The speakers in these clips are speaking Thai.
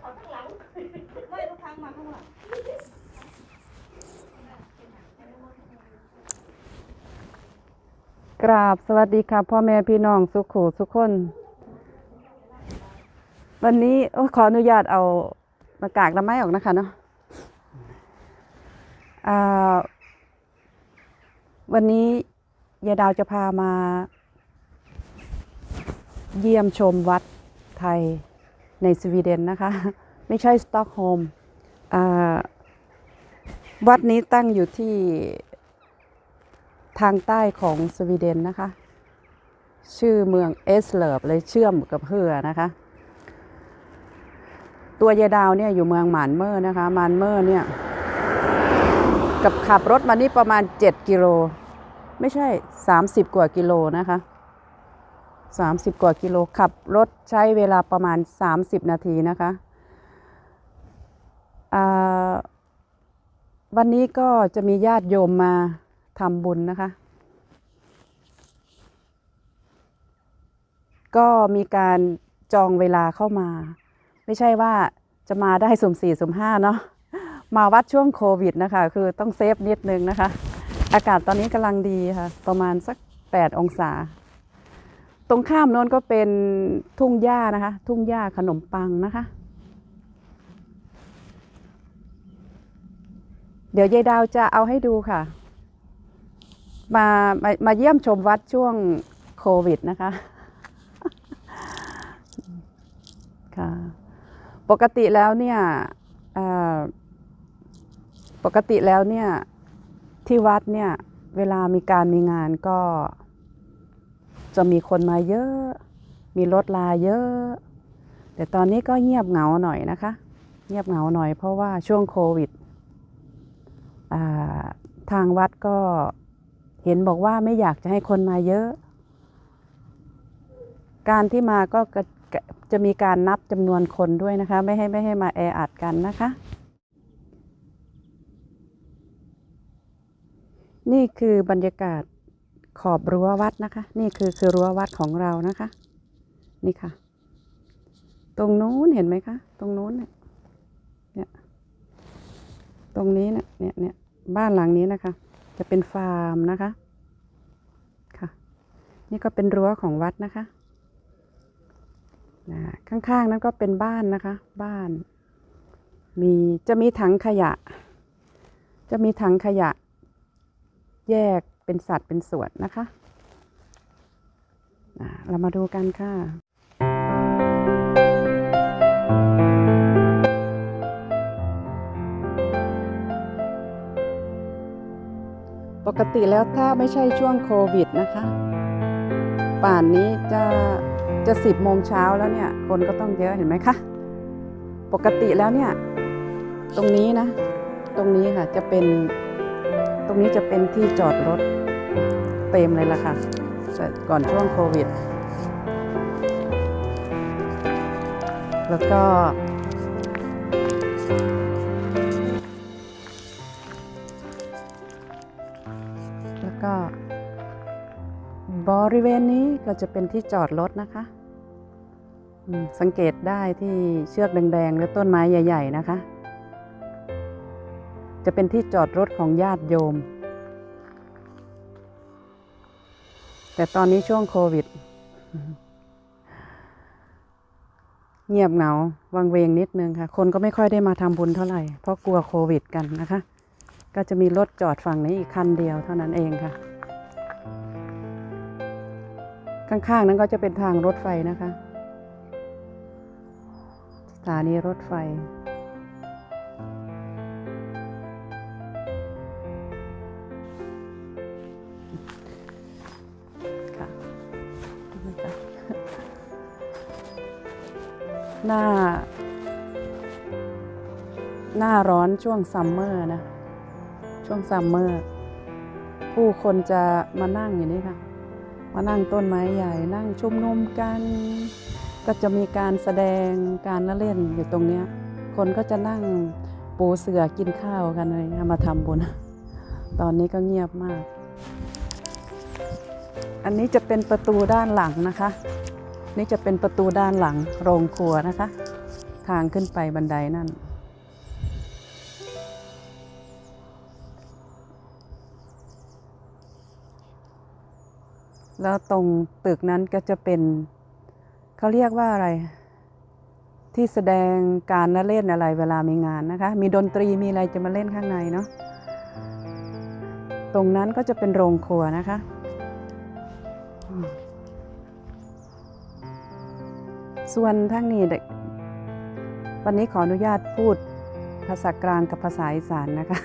เขางหลังไม่ทุกครั้งมาข้างหลังกราบสวัสดีค่ะพ่อแม่พี่น้องสุขูสุขคน วันนี้โอ้ขออนุญาตเอามากากน้ำไม้ออกนะคะเนาะอ่าวันนี้ยายดาวจะพามา เยี่ยมชมวัดไทย ในสวีเดนนะคะ ไม่ใช่สต็อกโฮล์มวัดนี้ตั้งอยู่ที่ทางใต้ของสวีเดนนะคะ ชื่อเมืองเอสเลิบเลยเชื่อมกับเฮือนะคะ ตัวยายดาวเนี่ยอยู่เมืองมานเมอร์นะคะมานเมอร์เนี่ย กับขับรถมานี่ประมาณ 7 กิโล ไม่ใช่ 30 กว่ากิโลนะคะ 30 กว่ากิโลขับรถใช้เวลาประมาณ 30 นาทีนะคะวันนี้ก็จะมีญาติโยมมาทำบุญนะคะ ก็มีการจองเวลาเข้ามา ไม่ใช่ว่าจะมาได้สุ่มสี่สุ่มห้าเนาะมาวัดช่วงโควิดนะคะ คือต้องเซฟนิดนึงนะคะ อากาศตอนนี้กำลังดีค่ะ ประมาณสัก 8 องศา ตรงข้ามโน้นก็เป็นทุ่งหญ้านะคะ ทุ่งหญ้าขนมปังนะคะ เดี๋ยวยายดาวจะเอาให้ดูค่ะ มามามาเยี่ยมชมวัดช่วงโควิดนะคะค่ะปกติแล้วเนี่ยปกติแล้วเนี่ยที่วัดเนี่ยเวลามีการมีงานก็ จะมีคนมาเยอะ มีรถลาเยอะ แต่ตอนนี้ก็เงียบเหงาหน่อยนะคะ เงียบเหงาหน่อยเพราะว่าช่วงโควิด ทางวัดก็เห็นบอกว่าไม่อยากจะให้คนมาเยอะ การที่มาก็จะมีการนับจำนวนคนด้วยนะคะ ไม่ให้ไม่ให้มาแออัดกันนะคะ นี่คือบรรยากาศ ขอบรั้ววัดนะคะ นี่คือคือรั้ววัดของเรานะคะ นี่ค่ะ ตรงนู้นเห็นไหมคะ ตรงนู้นเนี่ยเนี่ยตรงนี้เนี่ยเนี่ยเนี่ยบ้านหลังนี้นะคะ จะเป็นฟาร์มนะคะค่ะ นี่ก็เป็นรั้วของวัดนะคะนะข้างๆนั้นก็เป็นบ้านนะคะ บ้าน มีจะมีถังขยะ จะมีถังขยะ แยก เป็นสัตว์เป็นส่วนนะคะ เรามาดูกันค่ะปกติแล้วถ้าไม่ใช่ช่วงโควิดนะคะ ป่านนี้จะจะสิบโมงเช้าแล้วเนี่ย คนก็ต้องเยอะเห็นไหมคะ ปกติแล้วเนี่ย ตรงนี้นะ ตรงนี้ค่ะจะเป็น ตรงนี้จะเป็นที่จอดรถ เต็มเลยล่ะค่ะก่อนช่วงโควิด แล้วก็ แล้วก็บริเวณนี้ก็จะเป็นที่จอดรถนะคะ สังเกตได้ที่เชือกแดงๆ และต้นไม้ใหญ่ ๆ นะคะ จะเป็นที่จอดรถของญาติโยม แต่ตอนนี้ช่วงโควิด เงียบเหงา วังเวงนิดนึงค่ะ คนก็ไม่ค่อยได้มาทำบุญเท่าไหร่ เพราะกลัวโควิดกันนะคะ ก็จะมีรถจอดฝั่งนี้อีกคันเดียวเท่านั้นเองค่ะ ข้างๆนั้นก็จะเป็นทางรถไฟนะคะ สถานีรถไฟ หน้า หน้าร้อนช่วงซัมเมอร์นะ ช่วงซัมเมอร์ ผู้คนจะมานั่งอยู่นี่ค่ะ มานั่งต้นไม้ใหญ่นั่งชุมนุมกัน ก็จะมีการแสดงการละเล่นอยู่ตรงเนี้ย คนก็จะนั่งปูเสือกินข้าวกันเลยมาทำบุญ ตอนนี้ก็เงียบมาก อันนี้จะเป็นประตูด้านหลังนะคะ นี่จะเป็นประตูด้านหลังโรงครัวนะคะ ทางขึ้นไปบันไดนั่น แล้วตรงตึกนั้นก็จะเป็นเขาเรียกว่าอะไร ที่แสดงการละเล่นอะไรเวลามีงานนะคะ มีดนตรีมีอะไรจะมาเล่นข้างในเนาะตรงนั้นก็จะเป็นโรงครัวนะคะ ส่วนทั้งนี้เด็กวันนี้ขออนุญาตพูดภาษากลางกับภาษาอีสานนะคะ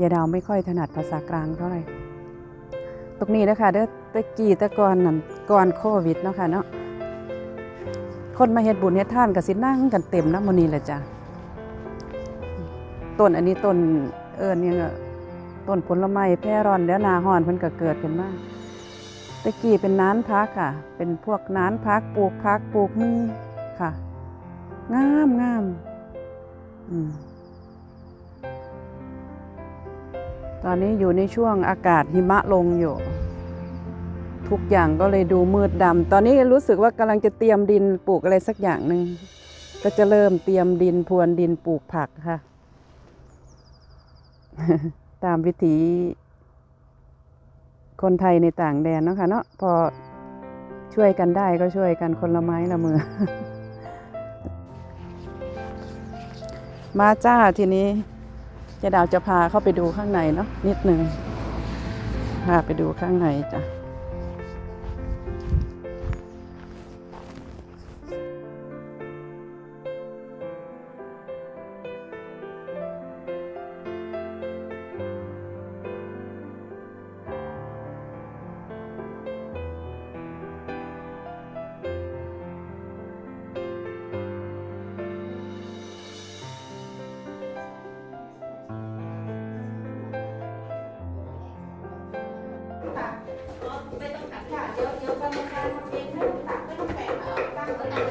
ยายดาวไม่ค่อยถนัดภาษากลางเท่าไหร่ตรงนี้นะคะเด้อตะกี้ตะกอนนั่นก่อนโควิดเนาะค่ะเนาะคนมาเฮ็ดบุญเฮ็ดท่านก็สินั่งกันเต็มนะมื้อนี้แหละจ้ะต้นอันนี้ต้นเอิ้นหยังต้นผลไม้แพร่รอนแล้วนาฮ้อนเพิ่นก็เกิดขึ้นมา ตะกี้เป็นน้านพักค่ะ เป็นพวกน้านพักปลูกพักปลูกมีค่ะ งามงามอืมตอนนี้อยู่ในช่วงอากาศหิมะลงอยู่ ทุกอย่างก็เลยดูมืดดำตอนนี้รู้สึกว่ากำลังจะเตรียมดินปลูกอะไรสักอย่างหนึ่งก็จะเริ่มเตรียมดินพรวนดินปลูกผักค่ะ ตามวิถี คนไทยในต่างแดนเนาะค่ะเนาะพอช่วยกันได้ก็ช่วยกันคนละไม้ละมือ มาจ้าทีนี้เจะดาวจะพาเข้าไปดูข้างในเนาะนิดหนึ่งพาไปดูข้างในจ้ะ อั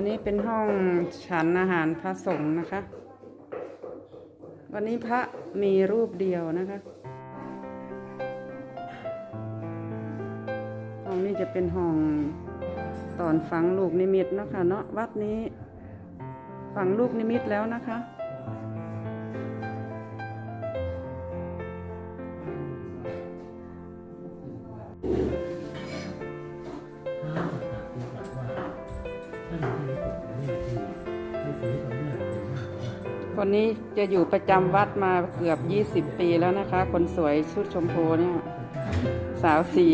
นนี้เป็นห้องฉันอาหารพระสงฆ์นะคะ วันนี้พระมีรูปเดียวนะคะห้องนี้จะเป็นห้องตอนฝังลูกนิมิตเนาะคะเนาะวัดนี้ ฝังลูกนิมิตแล้วนะคะ คนนี้จะอยู่ประจำวัดมาเกือบ 20 ปีแล้วนะคะ คนสวยชุดชมพูเนี่ย สาวสี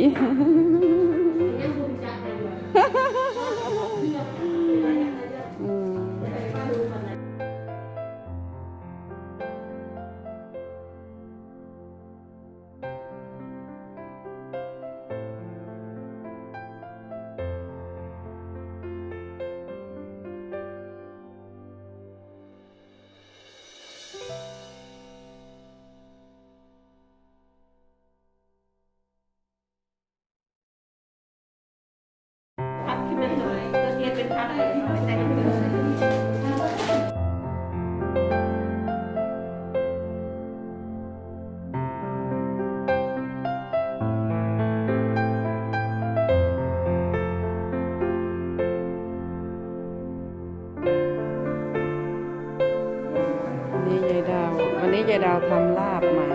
ยดาวทำลาบมา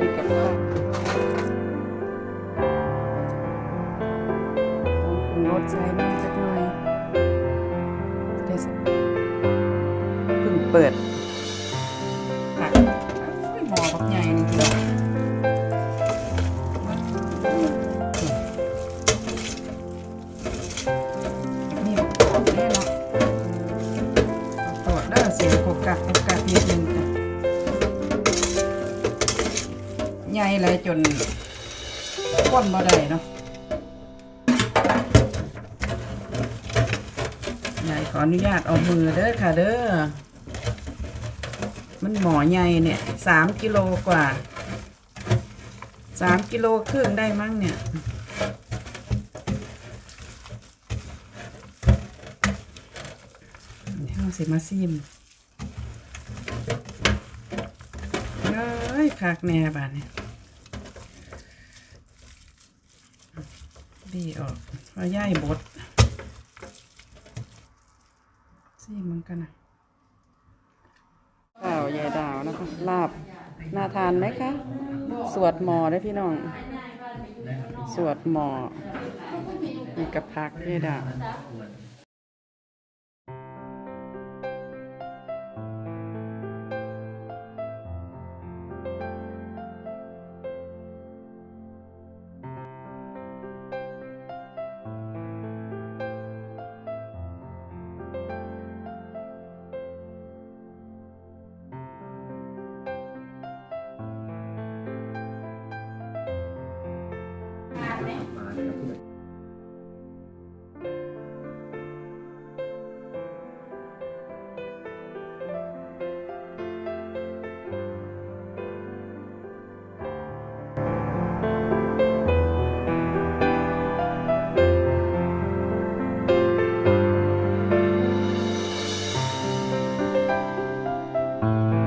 มีกับข้าวงรสใส่น้ำสักหน่อยได้สักเพิ่งเปิดผักหอบักใหญ่นี่ทีเดียวนี่บักกอกแน่เนาะตรวจเด้เสียงกกักกกักนิดนึง ใหญ่เลยจนก้นบ่ได้เนาะยายขออนุญาตเอามือเด้อค่ะเด้อ มันหมอใหญ่เนี่ยสามกิโลกว่าสามกิโลครึ่งได้มั้งเนี่ยเดี๋ยวเราสิมาซิมคักแน่บาดนี้ ดีออกเอาย่ายบดซีมันกันนะดาวยายดาวนะคะ ลาบน่าทานไหมคะ สวดหมอได้พี่น้อง สวดหมอมีกระพักยายดาว